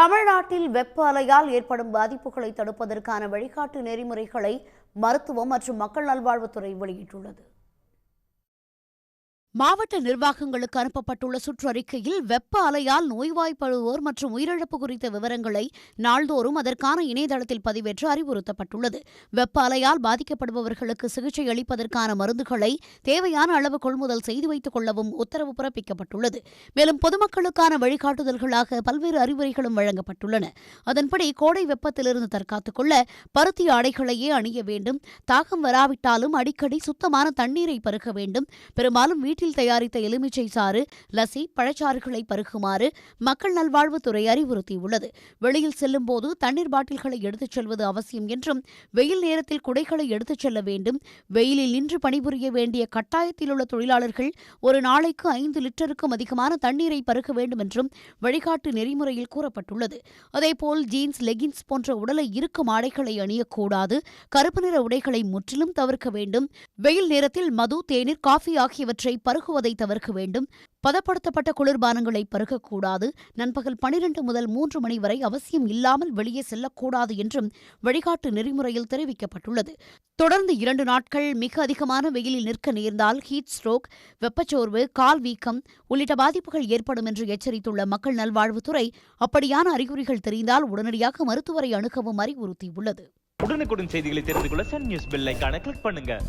தமிழ்நாட்டில் வெப்ப அலையால் ஏற்படும் பாதிப்புகளை தடுப்பதற்கான வழிகாட்டு நெறிமுறைகளை மருத்துவம் மற்றும் மக்கள் நல்வாழ்வுத்துறை வெளியிட்டுள்ளது. மாவட்ட நிர்வாகங்களுக்கு அனுப்பப்பட்டுள்ள சுற்றறிக்கையில் வெப்ப அலையால் நோய்வாய்ப்படுவோர் மற்றும் உயிரிழப்பு குறித்த விவரங்களை நாள்தோறும் அதற்கான இணையதளத்தில் பதிவேற்ற அறிவுறுத்தப்பட்டுள்ளது. வெப்ப அலையால் பாதிக்கப்படுபவர்களுக்கு சிகிச்சை அளிப்பதற்கான மருந்துகளை தேவையான அளவு கொள்முதல் செய்து வைத்துக் கொள்ளவும் உத்தரவு பிறப்பிக்கப்பட்டுள்ளது. மேலும் பொதுமக்களுக்கான வழிகாட்டுதல்களாக பல்வேறு அறிவுரைகளும் வழங்கப்பட்டுள்ளன. அதன்படி கோடை வெப்பத்திலிருந்து தற்காத்துக் கொள்ள பருத்தி ஆடைகளையே அணிய வேண்டும். தாகம் வராவிட்டாலும் அடிக்கடி சுத்தமான தண்ணீரை பருக வேண்டும். பெரும்பாலும் வீட்டு வீட்டில் தயாரித்த எலுமிச்சை சாறு லசி பழச்சாறுகளை பருகுமாறு மக்கள் நல்வாழ்வுத்துறை அறிவுறுத்தியுள்ளது. வெளியில் செல்லும் போது தண்ணீர் பாட்டில்களை எடுத்துச் செல்வது அவசியம் என்றும் வெயில் நேரத்தில் குடைகளை எடுத்துச் செல்ல வேண்டும் வெயிலில் நின்று பணிபுரிய வேண்டிய கட்டாயத்தில் உள்ள தொழிலாளர்கள் ஒரு நாளைக்கு ஐந்து லிட்டருக்கும் அதிகமான தண்ணீரை பருக வேண்டும் என்றும் வழிகாட்டு நெறிமுறையில் கூறப்பட்டுள்ளது. அதேபோல் ஜீன்ஸ் லெகின்ஸ் போன்ற உடலை இருக்கும் ஆடைகளை அணியக்கூடாது கருப்பு நிற உடைகளை முற்றிலும் தவிர்க்க வேண்டும். வெயில் நேரத்தில் மது தேநீர் காஃபி ஆகியவற்றை பருகுவதை தவிர்க்க வேண்டும். பதப்படுத்தப்பட்ட குளிர்பானங்களை பருகக்கூடாது. நண்பகல் பனிரெண்டு முதல் மூன்று மணி வரை அவசியம் இல்லாமல் வெளியே செல்லக்கூடாது என்றும் வழிகாட்டு நெறிமுறையில் தெரிவிக்கப்பட்டுள்ளது. தொடர்ந்து இரண்டு நாட்கள் மிக அதிகமான வெயிலில் நிற்க நேர்ந்தால் ஹீட் ஸ்ட்ரோக் வெப்பச்சோர்வு கால் வீக்கம் உள்ளிட்ட பாதிப்புகள் ஏற்படும் என்று எச்சரித்துள்ள மக்கள் நல்வாழ்வுத்துறை அப்படியான அறிகுறிகள் தெரிந்தால் உடனடியாக மருத்துவரை அணுகவும் அறிவுறுத்தியுள்ளது. உடனுக்குடன் செய்திகளை தெரிந்து கொள்ள சன் நியூஸ் பெல் கிளிக் பண்ணுங்க.